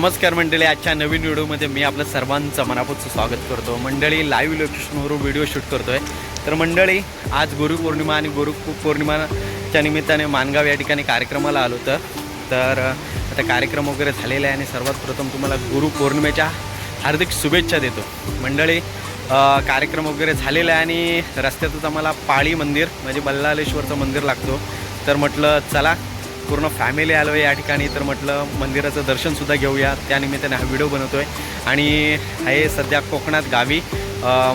नमस्कार मंडळी आजच्या नवीन व्हिडिओमध्ये मी आपलं सर्वांचं मनापासून स्वागत करतो. मंडळी लाईव्ह लोकेशनवरून व्हिडिओ शूट करतोय. तर मंडळी आज गुरुपौर्णिमा आणि गुरु पौर्णिमाच्या निमित्ताने मानगाव या ठिकाणी कार्यक्रमाला आलो होतं. तर आता कार्यक्रम वगैरे झालेला आहे आणि सर्वात प्रथम तुम्हाला गुरुपौर्णिमेच्या हार्दिक शुभेच्छा देतो. मंडळी कार्यक्रम वगैरे झालेला आहे आणि रस्त्यातच आम्हाला पाळी मंदिर म्हणजे बल्लालेश्वरचं मंदिर लागतो. तर म्हटलं चला पूर्ण फॅमिली आलो आहे या ठिकाणी. तर म्हटलं मंदिराचं दर्शनसुद्धा घेऊया. त्यानिमित्ताने हा व्हिडिओ बनवतो आहे आणि हे सध्या कोकणात गावी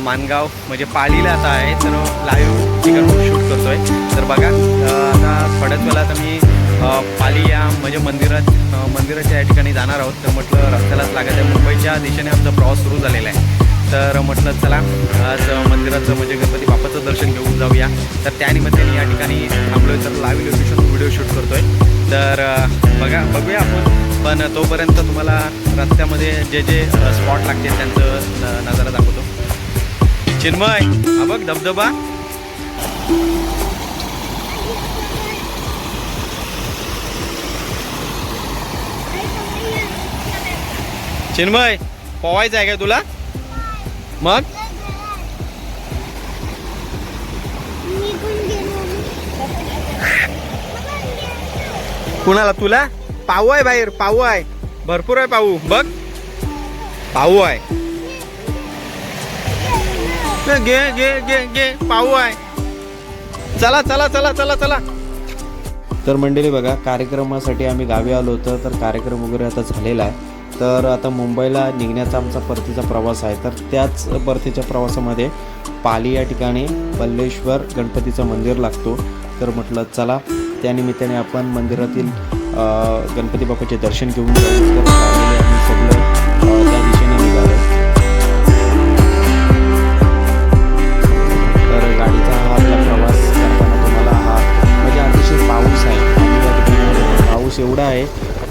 मानगाव म्हणजे पाळीला आता आहे. तर लाईव्ह ठिकाण शूट करतो आहे तर बघा आता थोड्याच वेळात आम्ही पाली या म्हणजे मंदिरात मंदिराच्या या ठिकाणी जाणार आहोत. तर म्हटलं रस्त्यालाच लागत आहे. मुंबईच्या दिशेने आमचा प्रवास सुरू झालेला आहे. तर म्हटलं चला आज मंदिराचं म्हणजे गणपती बाप्पाचं दर्शन घेऊन जाऊया. तर त्यानिमित्ताने या ठिकाणी थांबलोय तर लाईव्ह लोकेशन व्हिडिओ शूट करतोय. तर बघा बघूया आपण. पण तोपर्यंत तुम्हाला रस्त्यामध्ये जे जे स्पॉट लागतील त्यांचं नजारा दाखवतो. चिन्मय हा बघ धबधबा. चिन्मय पोवायचं आहे का तुला? मग? कुणाला? तुला? पाऊ आहे बाहेर पाऊ आहे. भरपूर आहे पाऊ बघ. पाऊ आहे. घे घे घे घे. पाऊ आहे. चला चला चला चला चला. तर मंडळी बघा कार्यक्रमासाठी आम्ही गावी आलो होतो तर कार्यक्रम वगैरे आता झालेला आहे. तर आता मुंबईला निघण्याचा आमचा परतीचा प्रवास आहे. तर त्याच परतीच्या प्रवासामध्ये पाली या ठिकाणी बल्लेश्वर गणपतीचं मंदिर लागतो. तर म्हटलं चला त्यानिमित्ताने आपण मंदिरातील गणपती बाप्पाचे दर्शन घेऊन जाऊ. सगळं त्या दिशेने निघालो. तर गाडीचा हा आपला प्रवास करताना तुम्हाला हा म्हणजे अतिशय पाऊस आहे. पाऊस एवढा आहे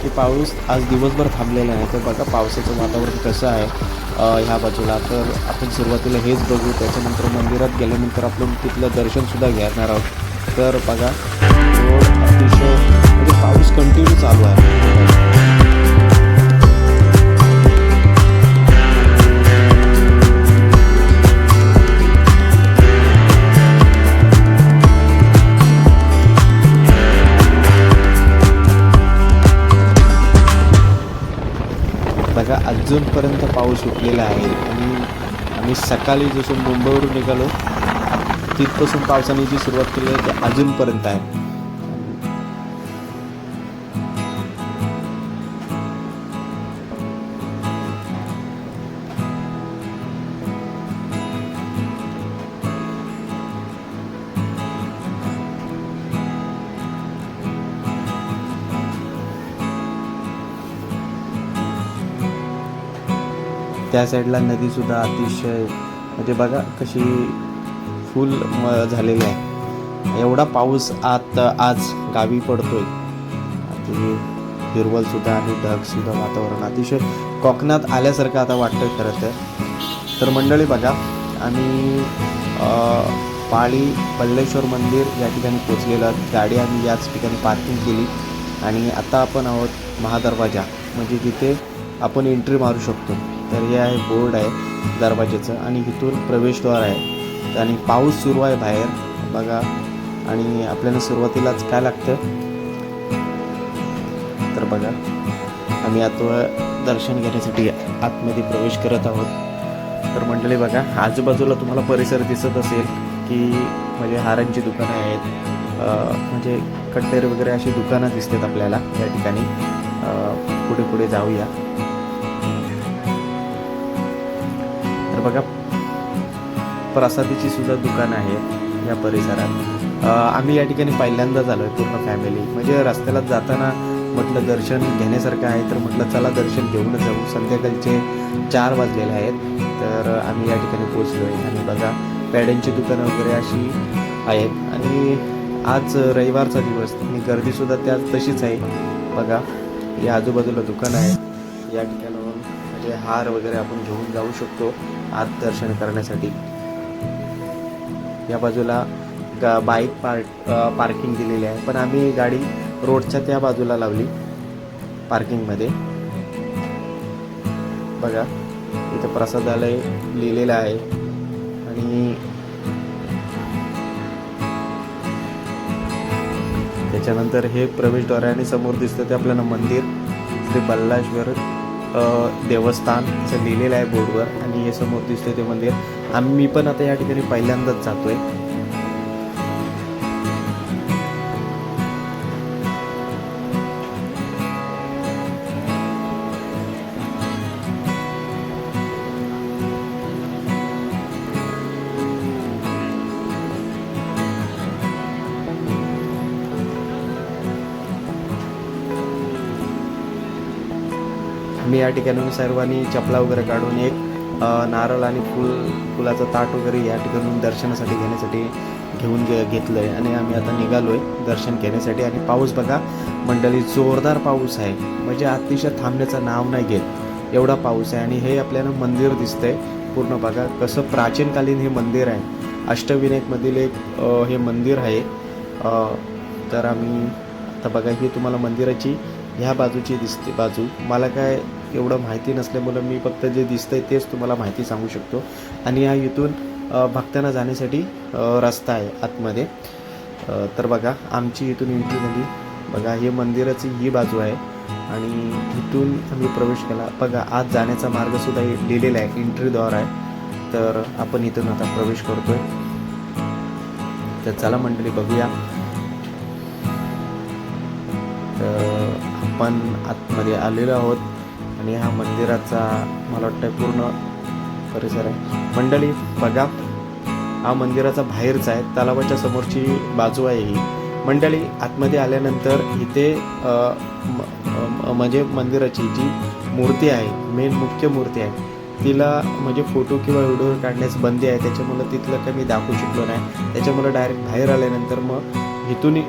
की पाऊस आज दिवसभर थांबलेला आहे. तर बघा पावसाचं वातावरण कसं आहे ह्या बाजूला. तर आपण सुरुवातीला हेच बघू. त्याच्यानंतर मंदिरात गेल्यानंतर आपण तिथलं दर्शनसुद्धा घेणार आहोत. तर बघा रोड अतिशय म्हणजे पाऊस कंटिन्यू चालू आहे. अजूनपर्यंत पाऊस उठलेला आहे. आणि आम्ही सकाळी जसं मुंबईवरून निघालो तिथपासून पावसाने जी सुरुवात केली आहे ती अजूनपर्यंत आहे. त्या साईडला नदीसुद्धा अतिशय म्हणजे बघा कशी फुल म झालेली आहे. एवढा पाऊस आत आज गावी पडतोय. आणि हिरवलसुद्धा आणि ढगसुद्धा वातावरण अतिशय कोकणात आल्यासारखं आता वाटतं खरं तर. तर मंडळी बघा आम्ही पाळी बल्लेश्वर मंदिर या ठिकाणी पोचलेलं गाडी आम्ही याच ठिकाणी पार्किंग केली. आणि आता आपण आहोत महादरवाजा म्हणजे तिथे आपण एंट्री मारू शकतो. तर हे आहे बोर्ड आहे दरवाजेचं आणि इथून प्रवेशद्वार आहे. आणि पाऊस सुरू आहे बाहेर बघा. आणि आपल्याला सुरुवातीलाच काय लागतं? तर बघा आम्ही आता दर्शन घेण्यासाठी आतमध्ये प्रवेश करत आहोत. तर मंडळी बघा आजूबाजूला तुम्हाला परिसर दिसत असेल की म्हणजे हारांची दुकानं आहेत. म्हणजे कट्टेर वगैरे अशी दुकानं दिसतात आपल्याला या ठिकाणी. पुढे पुढे जाऊया. बघा प्रसादीची सुद्धा दुकानं आहेत या परिसरात. आम्ही या ठिकाणी पहिल्यांदाच आलो आहे पूर्ण फॅमिली म्हणजे रस्त्याला जाताना म्हटलं दर्शन घेण्यासारखं आहे तर म्हटलं चला दर्शन घेऊनच जाऊ. संध्याकाळचे चार वाजलेले आहेत तर आम्ही या ठिकाणी पोचलो आहे आणि बघा पॅड्यांची दुकानं वगैरे अशी आहेत. आणि आज रविवारचा दिवस आणि गर्दीसुद्धा त्या तशीच आहे. बघा या आजूबाजूला दुकानं आहेत या ठिकाणी म्हणजे हार वगैरे आपण घेऊन जाऊ शकतो आत दर्शन करण्यासाठी. या बाजूला गा बाईक पार्क पार्किंग दिलेली आहे. पण आम्ही गाडी रोडच्या त्या बाजूला लावली पार्किंगमध्ये. बघा इथं प्रसादालय लिहिलेलं आहे. आणि त्याच्यानंतर हे प्रवेशद्वार आणि समोर दिसतं ते आपल्याला मंदिर श्री बल्लाश्वर देवस्थान असं लिहिलेलं आहे बोर्डवर आणि हे समोर दिसतं ते मंदिर. आम्ही मी पण आता या ठिकाणी पहिल्यांदाच जातो आहे मी या ठिकाणी सर्वांनी चपला वगैरे काढून एक नारळ आणि फुल फुलाचं ताट वगैरे या ठिकाणून दर्शनासाठी घेण्यासाठी घेऊन घे घेतलं आहे आणि आम्ही आता निघालो आहे दर्शन घेण्यासाठी. आणि पाऊस बघा मंडळी जोरदार पाऊस आहे. म्हणजे अतिशय थांबण्याचं नाव नाही घेत. एवढा पाऊस आहे. आणि हे आपल्याला मंदिर दिसतंय. पूर्ण बघा कसं प्राचीनकालीन हे मंदिर आहे. अष्टविनायकमधील एक हे मंदिर आहे. तर आम्ही आता बघा ही तुम्हाला मंदिराची ह्या बाजूची दिसते बाजू. मला काय एवढं माहिती नसल्यामुळं मी फक्त जे दिसतंय तेच तुम्हाला माहिती सांगू शकतो. आणि हा इथून भक्तांना जाण्यासाठी रस्ता आहे आतमध्ये. तर बघा आमची इथून एंट्री झाली. बघा हे मंदिराची ही बाजू आहे. आणि इथून आम्ही प्रवेश केला. बघा आत जाण्याचा मार्गसुद्धा लिहिलेला आहे. एंट्रीद्वार आहे. तर आपण इथून आता प्रवेश करतोय. तर चला मंडळी बघूया. आपण आतमध्ये आलेलो आहोत. आणि हा मंदिराचा मला वाटतं पूर्ण परिसर आहे. मंडळी बघा हा मंदिराचा बाहेरचा आहे. तलावाच्या समोरची बाजू आहे ही. मंडळी आतमध्ये आल्यानंतर इथे म्हणजे मंदिराची जी मूर्ती आहे मेन मुख्य मूर्ती आहे तिला म्हणजे फोटो किंवा व्हिडिओ काढण्यास बंदी आहे. त्याच्यामुळं तिथलं काही मी दाखवू शकलो नाही. त्याच्यामुळं डायरेक्ट बाहेर आल्यानंतर मग इथून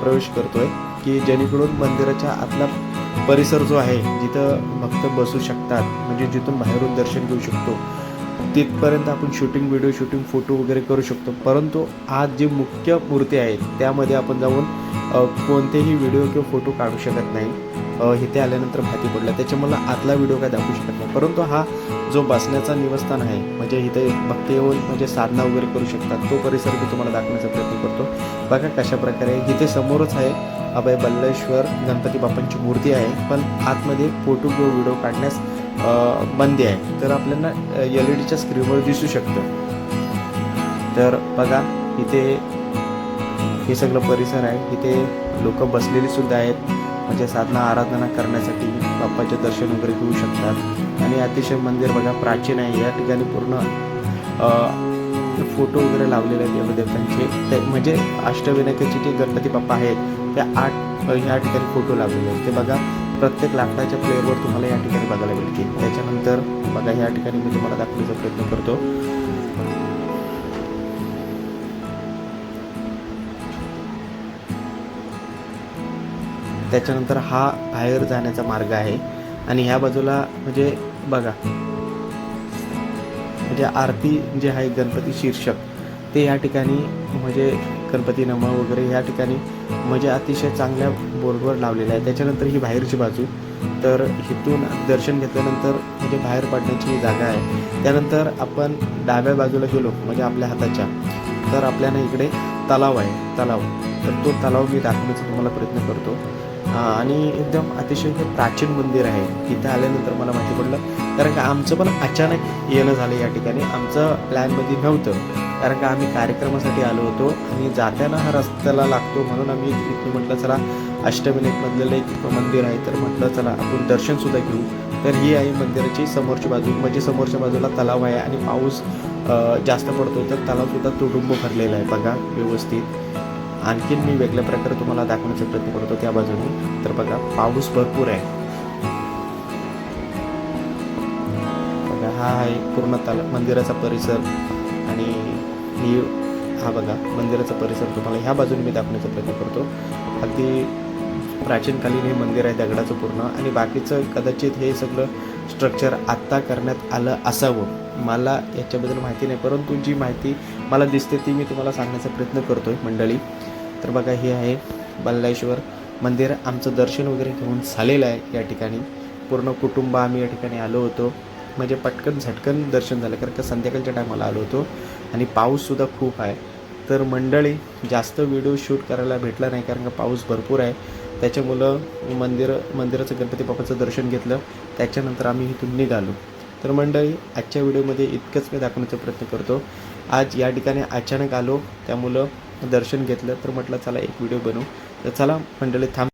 प्रवेश करतो आहे की जेणेकरून मंदिराच्या आतला परिसर जो आहे जिथं भक्त बसू शकतात म्हणजे जिथून बाहेरून दर्शन घेऊ शकतो तिथपर्यंत आपण शूटिंग व्हिडिओ शूटिंग फोटो वगैरे करू शकतो. परंतु आज जी मुख्य मूर्ती आहे त्यामध्ये आपण जाऊन कोणतेही व्हिडिओ किंवा फोटो काढू शकत नाही. इथे आल्यानंतर माहिती त्याच्या त्याच्यामुळे आतला व्हिडिओ काय दाखवू शकत नाही. परंतु हा जो बसण्याचा निवस्थान आहे म्हणजे इथे भक्त येऊन म्हणजे साधना वगैरे करू शकतात तो परिसर मी तुम्हाला दाखवण्याचा प्रयत्न करतो. बघा कशा प्रकारे इथे समोरच आहे अभय बल्लेश्वर गणपती बाप्पांची मूर्ती आहे पण आतमध्ये फोटो किंवा व्हिडिओ काढण्यास बंदी आहे. तर आपल्याला एल ई डीच्या स्क्रीनवर दिसू शकतं. तर बघा इथे हे सगळं परिसर आहे. इथे लोक बसलेली सुद्धा आहेत. म्हणजे साधना आराधना करण्यासाठी बाप्पाचे दर्शन वगैरे घेऊ शकतात. आणि अतिशय मंदिर बघा प्राचीन आहे. या ठिकाणी पूर्ण फोटो वगैरे लावलेले आहेत देवदेवतांचे ते म्हणजे अष्टविनायकाचे जे गणपती बाप्पा आहेत त्या आठ ह्या ठिकाणी फोटो लावलेले आहेत. ते बघा प्रत्येक लाकडाच्या प्लेअरवर तुम्हाला या ठिकाणी बघायला भेटतील. त्याच्यानंतर बघा ह्या ठिकाणी मी तुम्हाला दाखवण्याचा प्रयत्न करतो. त्याच्यानंतर हा बाहेर जाण्याचा मार्ग आहे. आणि ह्या बाजूला म्हणजे बघा म्हणजे आरती जे आहे गणपती शीर्षक ते या ठिकाणी म्हणजे गणपती नमः वगैरे या ठिकाणी म्हणजे अतिशय चांगल्या बोर्डवर लावलेलं आहे. त्याच्यानंतर ही बाहेरची बाजू. तर इथून दर्शन घेतल्यानंतर म्हणजे बाहेर पडण्याची ही जागा आहे त्यानंतर आपण डाव्या बाजूला गेलो म्हणजे आपल्या हाताच्या तर आपल्याला इकडे तलाव आहे तलाव. तर तो तलाव मी दाखवण्याचा तुम्हाला प्रयत्न करतो. आणि एकदम अतिशय प्राचीन मंदिर आहे. तिथे आल्यानंतर मला माहिती पडलं कारण का आमचं पण अचानक येणं झालं या ठिकाणी. आमचं प्लॅनमध्ये नव्हतं कारण का आम्ही कार्यक्रमासाठी आलो होतो आणि जाताना हा रस्त्याला लागतो म्हणून आम्ही इथे म्हटलं चला अष्टविनायकमधलं एक मंदिर आहे. तर म्हटलं चला आपण दर्शनसुद्धा घेऊ. तर ही आहे मंदिराची समोरची बाजू. म्हणजे समोरच्या बाजूला तलाव आहे आणि पाऊस जास्त पडतो तर तलावसुद्धा तुडुंब भरलेला आहे बघा व्यवस्थित. आणखीन मी वेगळ्या प्रकारे तुम्हाला दाखवण्याचा प्रयत्न करतो त्या बाजूने. तर बघा पाऊस भरपूर आहे. बघा हा आहे पूर्ण तला मंदिराचा परिसर आणि ही हा बघा मंदिराचा परिसर तुम्हाला ह्या बाजूने मी दाखवण्याचा प्रयत्न करतो. अगदी प्राचीनकालीन हे मंदिर आहे दगडाचं पूर्ण आणि बाकीचं कदाचित हे सगळं स्ट्रक्चर आत्ता करण्यात आलं असावं. मला याच्याबद्दल माहिती नाही परंतु जी माहिती मला दिसते ती मी तुम्हाला सांगण्याचा प्रयत्न करतो आहे मंडळी. तर बघा हे आहे बल्लाश्वर मंदिर. आमचं दर्शन वगैरे घेऊन झालेलं आहे या ठिकाणी. पूर्ण कुटुंब आम्ही या ठिकाणी आलो होतो. म्हणजे पटकन झटकन दर्शन झालं कारण का संध्याकाळच्या टायमाला आलो होतो आणि पाऊससुद्धा खूप आहे. तर मंडळी जास्त व्हिडिओ शूट करायला भेटला नाही कारण का पाऊस भरपूर आहे. त्याच्यामुळं मंदिर मंदिराचं गणपती बाप्पाचं दर्शन घेतलं. त्याच्यानंतर आम्ही इथून निघालो. तर मंडळी आजच्या व्हिडिओमध्ये इतकंच मी दाखवण्याचा प्रयत्न करतो. आज या ठिकाणी अचानक आलो त्यामुळं दर्शन घेतलं तर म्हटलं चला एक व्हिडिओ बनवू. तर चला मंडळी थांब.